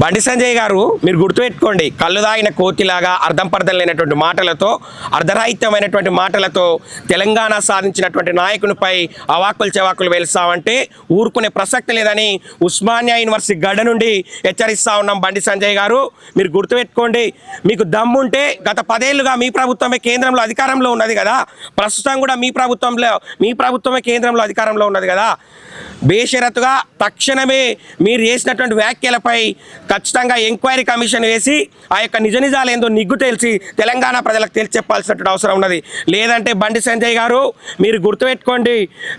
బండి సంజయ్ గారు మీరు గుర్తుపెట్టుకోండి కళ్ళు దాగిన కోతిలాగా అర్థం పర్థం లేనటువంటి మాటలతో అర్ధరాహిత్యమైనటువంటి మాటలతో తెలంగాణ సాధించినటువంటి నాయకునిపై అవాక్కులు చెవాకులు వెలుస్తామంటే ఊరుకునే ప్రసక్తి లేదని ఉస్మానియా యూనివర్సిటీ గడ నుండి హెచ్చరిస్తా ఉన్నాం బండి సంజయ్ గారు. మీరు గుర్తుపెట్టుకోండి మీకు దమ్ముంటే గత పదేళ్ళుగా మీ ప్రభుత్వమే కేంద్రంలో అధికారంలో ఉన్నది కదా. ప్రస్తుతం కూడా మీ ప్రభుత్వంలో మీ ప్రభుత్వమే కేంద్రంలో అధికారంలో ఉన్నది కదా. బేషరతుగా తక్షణమే మీరు చేసినటువంటి వ్యాఖ్యలపై ఖచ్చితంగా ఎంక్వైరీ కమిషన్ వేసి ఆ యొక్క నిజ నిజాలు ఏందో నిగ్గు తెలిసి తెలంగాణ ప్రజలకు తెలిసి చెప్పాల్సినటువంటి అవసరం ఉన్నది. లేదంటే బండి సంజయ్ గారు మీరు గుర్తుపెట్టుకోండి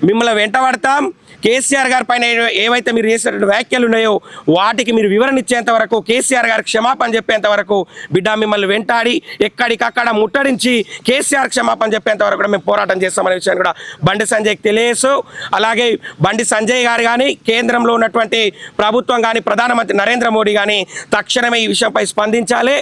మిమ్మల్ని వెంటబడతాం. కేసీఆర్ గారి పైన ఏవైతే మీరు చేసినటువంటి వ్యాఖ్యలు ఉన్నాయో వాటికి మీరు వివరణ ఇచ్చేంత వరకు కేసీఆర్ గారికి క్షమాపణ చెప్పేంత వరకు బిడ్డ మిమ్మల్ని వెంటాడి ఎక్కడికక్కడ ముట్టడించి కేసీఆర్ క్షమాపణ చెప్పేంత వరకు కూడా మేము పోరాటం చేస్తామనే విషయాన్ని కూడా బండి సంజయ్కి తెలియసు అలాగే బండి సంజయ్ గారు కానీ కేంద్రంలో ఉన్నటువంటి ప్రభుత్వం కానీ ప్రధానమంత్రి నరేంద్ర మోడీ కానీ తక్షణమే ఈ విషయంపై స్పందించాలి.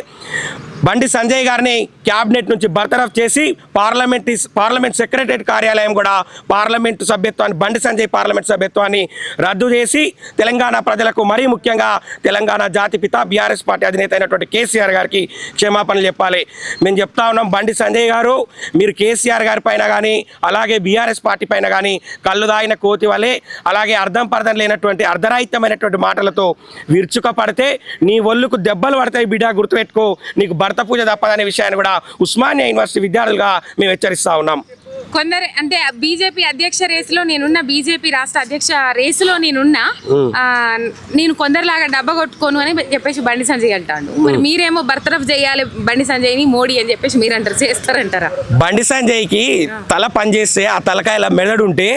బండి సంజయ్ గారిని క్యాబినెట్ నుంచి బర్తరఫ్ చేసి పార్లమెంట్ పార్లమెంట్ సెక్రటరీ కార్యాలయం కూడా పార్లమెంటు సభ్యత్వాన్ని బండి సంజయ్ పార్లమెంట్ సభ్యత్వాన్ని రద్దు చేసి తెలంగాణ ప్రజలకు మరీ ముఖ్యంగా తెలంగాణ జాతి పిత బీఆర్ఎస్ పార్టీ అధినేత అయినటువంటి కేసీఆర్ గారికి క్షమాపణలు చెప్పాలి. మేము చెప్తా ఉన్నాం బండి సంజయ్ గారు మీరు కేసీఆర్ గారి పైన కానీ అలాగే బీఆర్ఎస్ పార్టీ పైన కానీ కళ్ళు దాగిన కోతి వలె అలాగే అర్థం పర్థం లేనటువంటి అర్ధరాహిత్యమైనటువంటి మాటలతో విరుచుకపడితే నీ ఒళ్ళుకు దెబ్బలు పడతాయి బిడ్డ గుర్తుపెట్టుకో నీకు భర్త పూజ తప్పదనే విషయాన్ని కూడా ఉస్మానియా యూనివర్సిటీ విద్యార్థులుగా మేము హెచ్చరిస్తా ఉన్నాం. కొందరు అంటే బీజేపీ అధ్యక్ష రేసులో నేనున్న బీజేపీ రాష్ట్ర అధ్యక్ష రేసులో నేనున్నా నేను కొందరిలాగా డబ్బా కొట్టుకోను అని చెప్పేసి బండి సంజయ్ అంటాడు. మరి మీరేమో బర్తరఫ్ చేయాలి బండి సంజయ్ని మోడీ అని చెప్పేసి మీరు అంటారు చేస్తారంటారా? బండి సంజయ్కి తల పనిచేస్తే ఆ తలకాయల మెదడు ఉంటే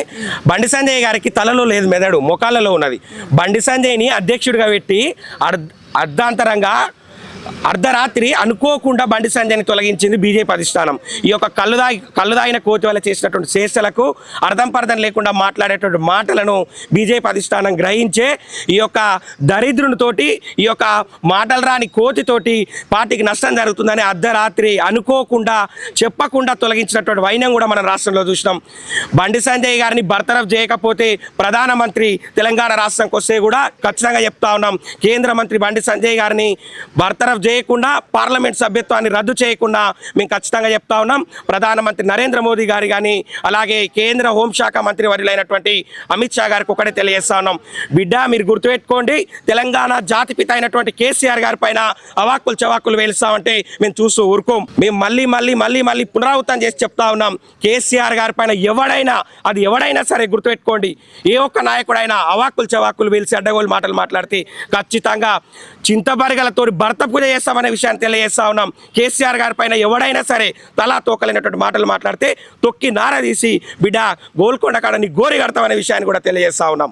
బండి సంజయ్ గారికి తలలో లేదు మెదడు ముఖాలలో ఉన్నది. బండి సంజయ్ని అధ్యక్షుడిగా పెట్టి అర్ధ అర్ధాంతరంగా అర్ధరాత్రి అనుకోకుండా బండి సంజయ్ని తొలగించింది బీజేపీ అధిష్టానం. ఈ యొక్క కళ్ళుదాయి కళ్ళుదాయిన కోతి వల్ల చేసినటువంటి చేష్టలకు అర్థం పర్థం లేకుండా మాట్లాడేటువంటి మాటలను బీజేపీ అధిష్టానం గ్రహించే ఈ యొక్క దరిద్రునితోటి ఈ యొక్క మాటలు రాని కోతితోటి పార్టీకి నష్టం జరుగుతుందని అర్ధరాత్రి అనుకోకుండా చెప్పకుండా తొలగించినటువంటి వైనం కూడా మనం రాష్ట్రంలో చూసినాం. బండి సంజయ్ గారిని బర్తరఫ్ చేయకపోతే ప్రధానమంత్రి తెలంగాణ రాష్ట్రంకి వస్తే కూడా ఖచ్చితంగా చెప్తా ఉన్నాం. కేంద్ర మంత్రి బండి సంజయ్ గారిని బర్తరఫ్ చేయకుండా పార్లమెంట్ సభ్యత్వాన్ని రద్దు చేయకుండా మేము ఖచ్చితంగా చెప్తా ఉన్నాం. ప్రధానమంత్రి నరేంద్ర మోదీ గారి కానీ అలాగే కేంద్ర హోంశాఖ మంత్రి వర్యులైనటువంటి అమిత్ షా గారికి ఒకటే తెలియజేస్తా ఉన్నాం. బిడ్డ మీరు గుర్తుపెట్టుకోండి తెలంగాణ జాతిపిత అయినటువంటి కేసీఆర్ గారి పైన అవాక్కులు చవాకులు వేలుస్తామంటే మేము చూస్తూ ఊరుకోం. మేము మళ్ళీ మళ్ళీ మళ్ళీ మళ్ళీ పునరావృతం చేసి చెప్తా ఉన్నాం. కేసీఆర్ గారి పైన ఎవడైనా అది ఎవడైనా సరే గుర్తుపెట్టుకోండి. ఏ ఒక్క నాయకుడైనా అవాక్కులు చవాకులు వేలిసి అడ్డగోలు మాటలు మాట్లాడితే ఖచ్చితంగా చింతబరగలతో భర్తకు పూజ చేస్తామనే విషయాన్ని తెలియజేస్తా ఉన్నాం. కేసీఆర్ గారి పైన ఎవడైనా సరే తలా తోకలేనటువంటి మాటలు మాట్లాడితే తొక్కి నార తీసి బిడ్డ గోల్కొండ కాడని గోరి కడతామనే విషయాన్ని కూడా తెలియజేస్తా ఉన్నాం.